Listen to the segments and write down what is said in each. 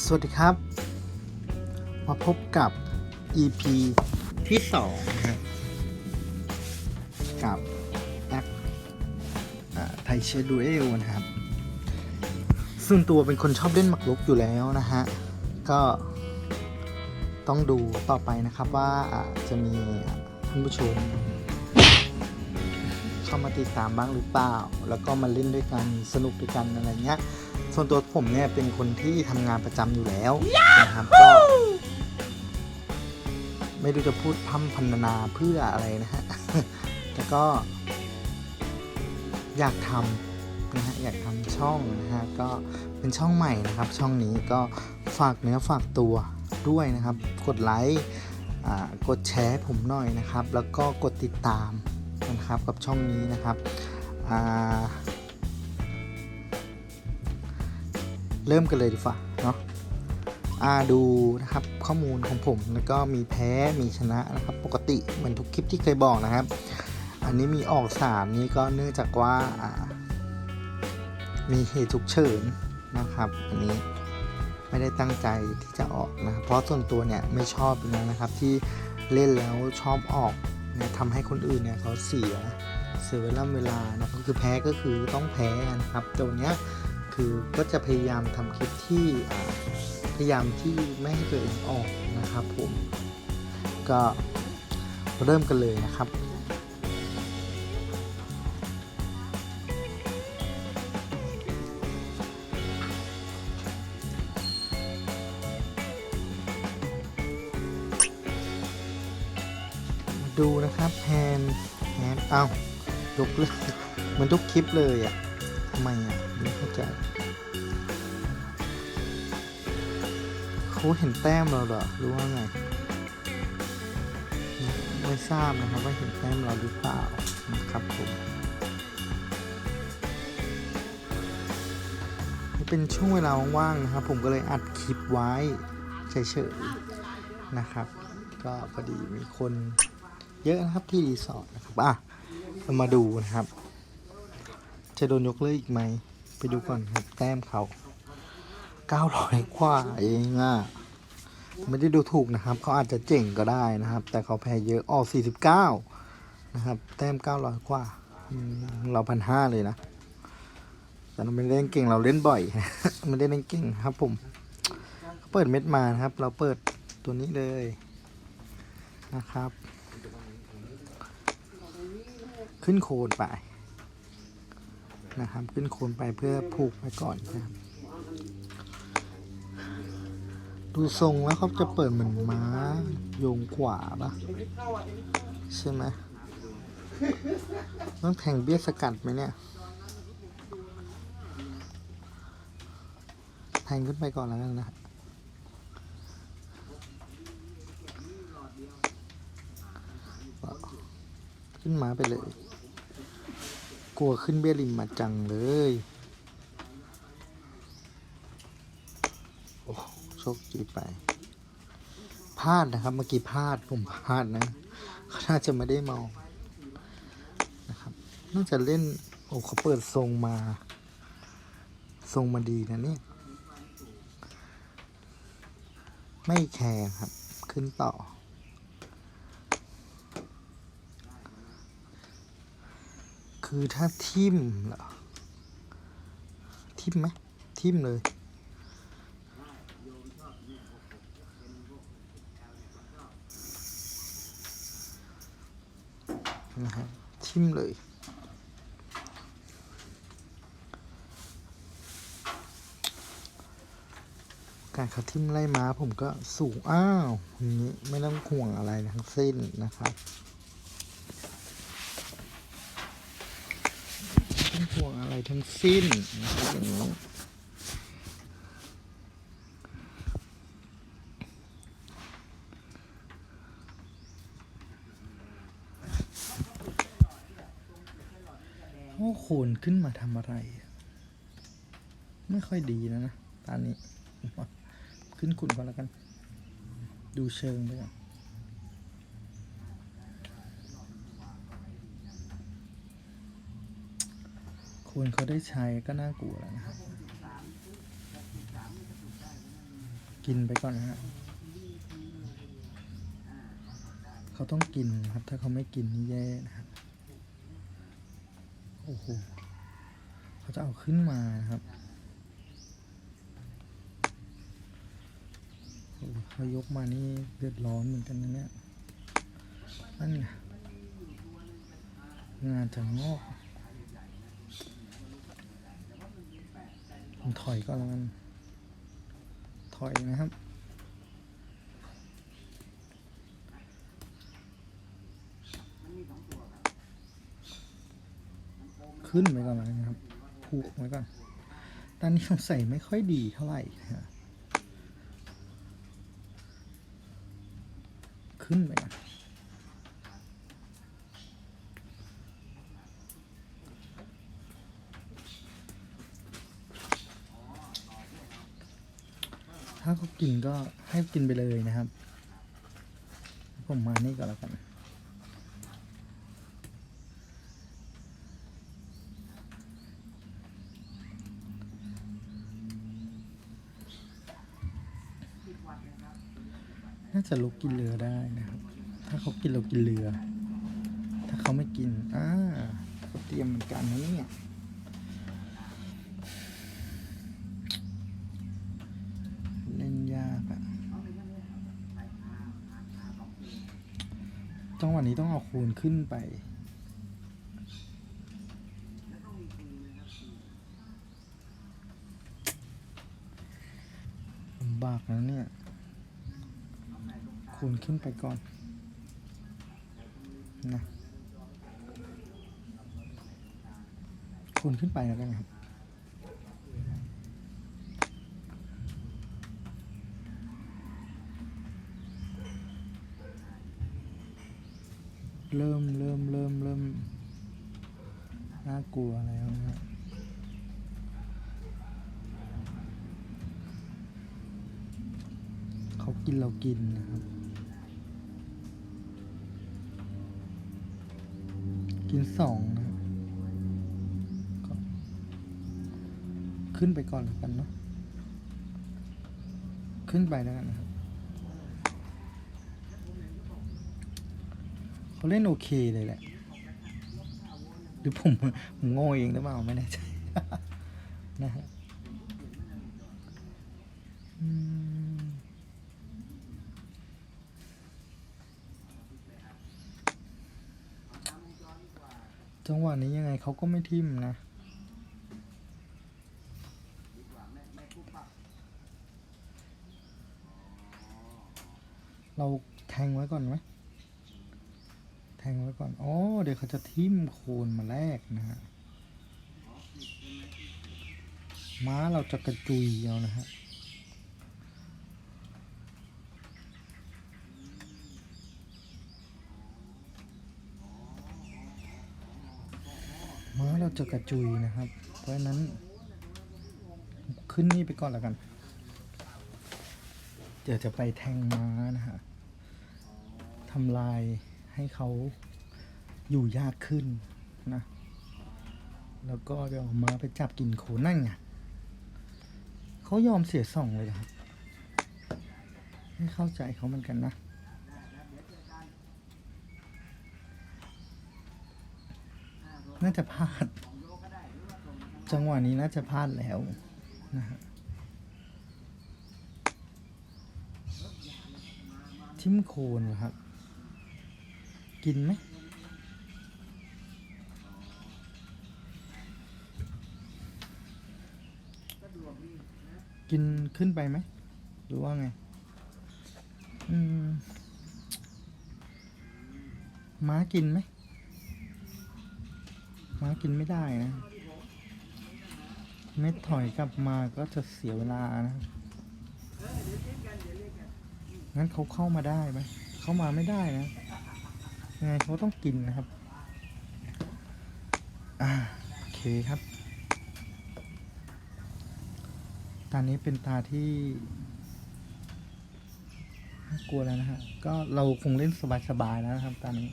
สวัสดีครับ มาพบกับ EP ที่2นะครับกับแอคไทเชดูเอลนะครับ ซึ่งตัวเป็นคนชอบเล่นหมากรุกอยู่แล้วนะฮะ ก็ต้องดูต่อไปนะครับว่าอ่าจะมีท่านผู้ชมเข้ามาติดตามบ้างหรือเปล่า แล้วก็มาเล่นด้วยกันสนุกด้วยกันอะไรเงี้ย ส่วนตัวผมเนี่ยเป็นคนที่ทำงานประจำอยู่แล้วนะครับก็ไม่รู้จะพูดพัมพันนาเพื่ออะไรนะฮะ แต่ก็ อยากทำนะฮะ อยากทำช่องนะฮะ ก็เป็นช่องใหม่นะครับ ช่องนี้ก็ฝากเนื้อฝากตัวด้วยนะครับ กดไลค์อ่ากดแชร์ให้ผมหน่อยนะครับ แล้วก็กดติดตามนะครับกับช่องนี้นะครับ เริ่มกันเลยดีกว่าเนาะอาดูนะครับข้อมูลของผมแล้วก็มีแพ้มีชนะนะครับ ปกติเหมือนทุกคลิปที่เคยบอกนะครับ อันนี้มีออกสามนี้ก็เนื่องจากว่าามีเหตุฉุกเฉินนะครับ อันนี้ไม่ได้ตั้งใจที่จะออกนะครับเพราะส่วนตัวเนี่ยไม่ชอบอยู่แล้วนะครับ ที่เล่นแล้วชอบออกเนี่ยทำให้คนอื่นเนี่ยเขาเสียเสียเวลาเวลานะครับคือแพ้ก็คือต้องแพ้นะครับตัวเนี้ย คือก็จะพยายามทำคลิปที่พยายามที่ไม่ให้ตัวเองออกนะครับผมก็เริ่มกันเลยนะครับดูนะครับแพนแพนเอ้ายกเลยเหมือนทุกคลิปเลยอะทำไมอะ เข้าใจเขาเห็นแต้มเราเหรอหรือว่าไง ไม่ทราบนะครับว่าเห็นแต้มเราหรือเปล่านะครับผมเป็นช่วงเวลาว่างๆนะครับ ผมก็เลยอัดคลิปไว้เฉยๆนะครับ ก็พอดีมีคนเยอะนะครับที่รีสอร์ทนะครับ อะ มาดูนะครับ จะโดนยกเลิกอีกไหม ไปดูก่อนครับแต้มเขา900กว่าเองอะไม่ได้ดูถูกนะครับ เขาอาจจะเจ๋งก็ได้นะครับ แต่เขาแพ้เยอะออก49นะครับ แต้ม900กว่า เราพันห้าเลยนะแต่เราไม่ได้เล่นเก่งเราเล่นบ่อยไม่ได้เล่นเก่งครับ ผมเขาเปิดเม็ดมานะครับ เราเปิดตัวนี้เลยนะครับ ขึ้นโคนไป นะครับ ขึ้นโคนไปเพื่อผูกไว้ก่อนนะครับดูทรงแล้วเขาจะเปิดเหมือนม้าโยงขวาปะใช่ไหมต้องแทงเบี้ยสกัดไหมเนี่ย แทงขึ้นไปก่อนแล้วกันนะขึ้นมาไปเลย กลัวขึ้นเบี้ยริมมาจังเลย โอ้โชคดีไป พลาดนะครับ เมื่อกี้พลาดผมพลาดนะเขาน่าจะไม่ได้มองนะครับ น่าจะเล่น โอ้เขาเปิดทรงมา ทรงมาดีนะเนี่ย ไม่แคร์ครับ ขึ้นต่อ คือถ้าทิมเหรอทิมไหมทิมเลยนะฮะทิมเลยการเขาทิมไล่ม้าผมก็สูงอ้าวนี้ไม่ต้องห่วงอะไรทั้งสิ้นนะครับ ไม่ต้องห่วงอะไร ทั้งสิ้นอย่างนี้โอ้โขนขึ้นมาทำอะไร ไม่ค่อยดีนะนะตอนนี้ ขึ้นขุนก่อนแล้วกัน ดูเชิงไปก่อน ควรเขาได้ใช้ก็น่ากลัวแล้วนะครับ กินไปก่อนนะฮะเขาต้องกินครับ ถ้าเขาไม่กินนี่แย่นะครับ โอ้โห เขาจะเอาขึ้นมานะครับเขายกมานี่เดือดร้อนเหมือนกันนะเนี่ยนั่นไงงานจะงอกผม ถอยก่อนแล้วกัน ถอยนะครับ ขึ้นไปก่อนนะครับ ผูกไว้ก่อน ตอนนี้สงสัยไม่ค่อยดีเท่าไหร่นะฮะขึ้นไปก่อน ถ้าเขา กินก็ให้กินไปเลยนะครับ ผมมานี่ก็แล้วกันน่าจะลุกกินเรือได้นะครับ ถ้าเขากินเรากินเรือ ถ้าเขาไม่กิน อ่าเตรียมเหมือนกันนะเนี่ย เล่นยากอะ จังหวะนี้ต้องเอาคูณขึ้นไปลำบากนะเนี่ย คูณขึ้นไปก่อน นะ คูณขึ้นไปแล้วกันครับ เริ่มเริ่มเริ่มเริ่มน่ากลัวแล้วนะฮะเขากินเรากินนะครับ กินสองนะครับขึ้นไปก่อนแล้วกันเนาะขึ้นไปแล้วกันนะครับ เขาเล่นโอเคเลยแหละ หรือผมผมโง่เองหรือเปล่าไม่แน่ใจนะฮะจังหวะนี้ยังไงเขาก็ไม่ทิมนะเราแทงไว้ก่อนไหม แทงไว้ก่อน อ๋อ เดี๋ยวเขาจะทิ่มโคนมาแรกนะฮะ ม้าเราจะกระจุยเอานะฮะ ม้าเราจะกระจุยนะครับ เพราะนั้น ขึ้นนี่ไปก่อนแล้วกัน เดี๋ยวจะไปแทงม้านะฮะทำลาย ให้เขาอยู่ยากขึ้นนะ แล้วก็เดี๋ยวมาไปจับกินโคนั่นไงเขายอมเสียสองเลยครับ ไม่เข้าใจเขาเหมือนกันนะน่าจะพลาด จังหวะนี้น่าจะพลาดแล้วนะฮะทิมโคนครับ กินไหมกินขึ้นไปไหมหรือว่าไง อืมม้ากินไหมม้ากินไม่ได้นะ ไม่ถอยกลับมาก็จะเสียเวลานะงั้นเขาเข้ามาได้ไหม เข้ามาไม่ได้นะ ยังไงเขาต้องกินนะครับ อ่าโอเคครับ ตานี้เป็นตาที่น่ากลัวแล้วนะฮะ ก็เราคงเล่นสบายๆแล้วนะครับตานี้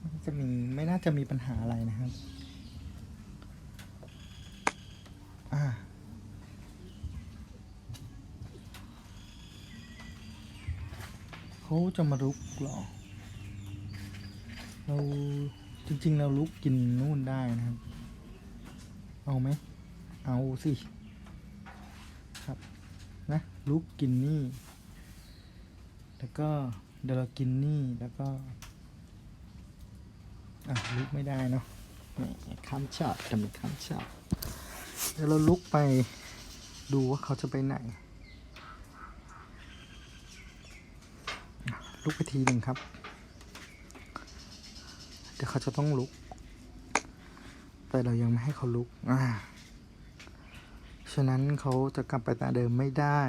ไม่จะมีไม่น่าจะมีปัญหาอะไรนะครับ อ่าเขาจะมาลุกหรอ เราจริง ๆ เราลุกกินนู่นได้นะครับ เอาไหม เอาสิ ครับ นะ ลุกกินนี่ แล้วก็เดี๋ยวเรากินนี่แล้วก็ อะลุกไม่ได้เนาะข้ามช็อตจะมีข้ามช็อตเดี๋ยวเราลุกไปดูว่าเขาจะไปไหน ลุกไปทีหนึ่งครับ เดี๋ยวเขาจะต้องลุก แต่เรายังไม่ให้เขาลุก อ่า ฉะนั้นเขาจะกลับไปตาเดิมไม่ได้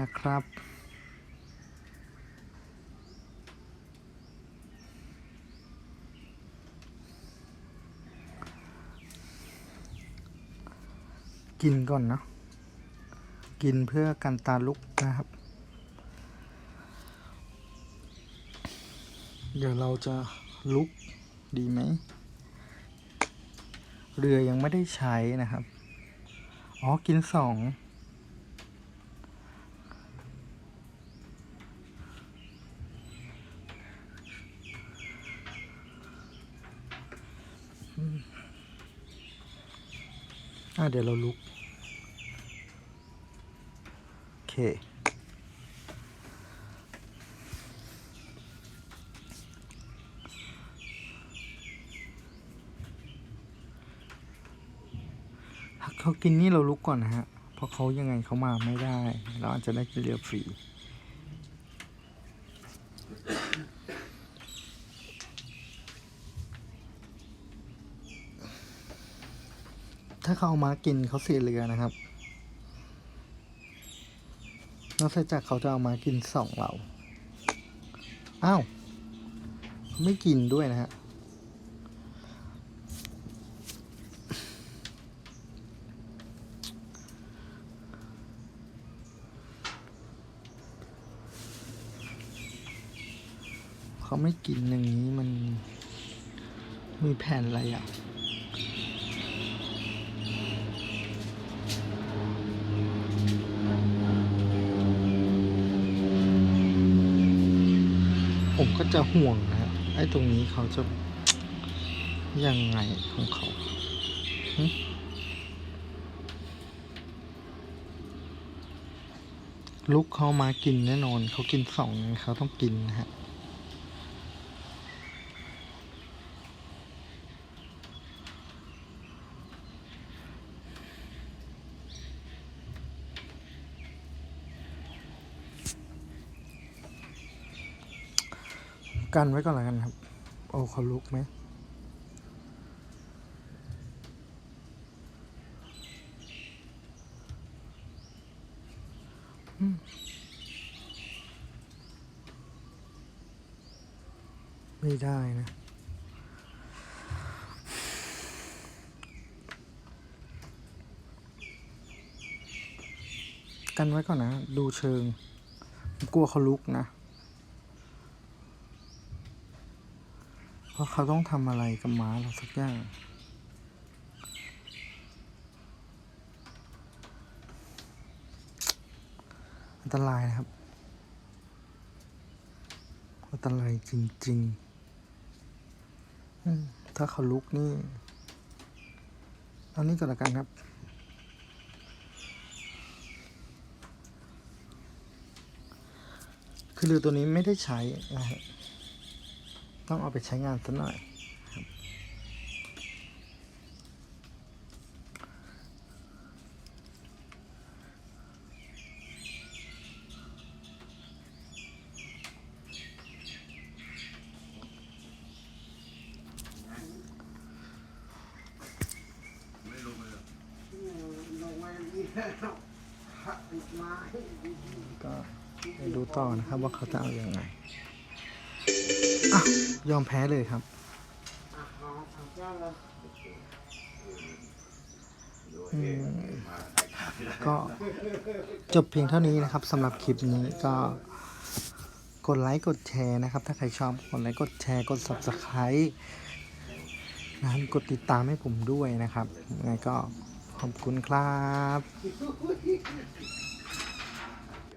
นะครับกินก่อนเนาะ กินเพื่อกันตาลุกนะครับ เดี๋ยวเราจะลุกดีไหม เรือยังไม่ได้ใช้นะครับ อ๋อ กินสอง อะเดี๋ยวเราลุก โอเค ถ้าเขา กินนี่เราลุกก่อนนะฮะ เพราะเขายังไงเขามาไม่ได้ เราอาจจะได้กินเรือฟรีถ้าเขาเอามากินเขาเสียเรือนะครับ นอกจากเขาจะเอามากินสองเรา อ้าวเขาไม่กินด้วยนะฮะ เขาไม่กินอย่างนี้มัน มีแผ่นอะไรอะผมก็จะห่วงนะฮะไอ้ตรงนี้เขาจะยังไงของเขาลุกเขามากินแน่นอน เขากินสองเขาต้องกินนะฮะ กันไว้ก่อนแล้วกันครับ โอ้เขาลุกไหมอืมไม่ได้นะ กันไว้ก่อนนะ ดูเชิง กลัวเขาลุกนะ เพราะเขาต้องทำอะไรกับม้าเราสักอย่างอันตรายนะครับ อันตรายจริงๆถ้าเขาลุกนี่เอานี้ก่อนละกันครับคือเรือตัวนี้ไม่ได้ใช้นะฮะ ต้องเอาไปใช้งานสักหน่อยก็ไปดูต่อนะครับว่าเขาจะเอาอยัางไงอะ ยอมแพ้เลยครับอืมก็จบเพียงเท่านี้นะครับสำหรับคลิปนี้ก็กดไลค์กดแชร์นะครับ ถ้าใครชอบกดไลค์กดแชร์กด subscribe นะครับกดติดตามให้ผมด้วยนะครับยังไงก็ขอบคุณครับ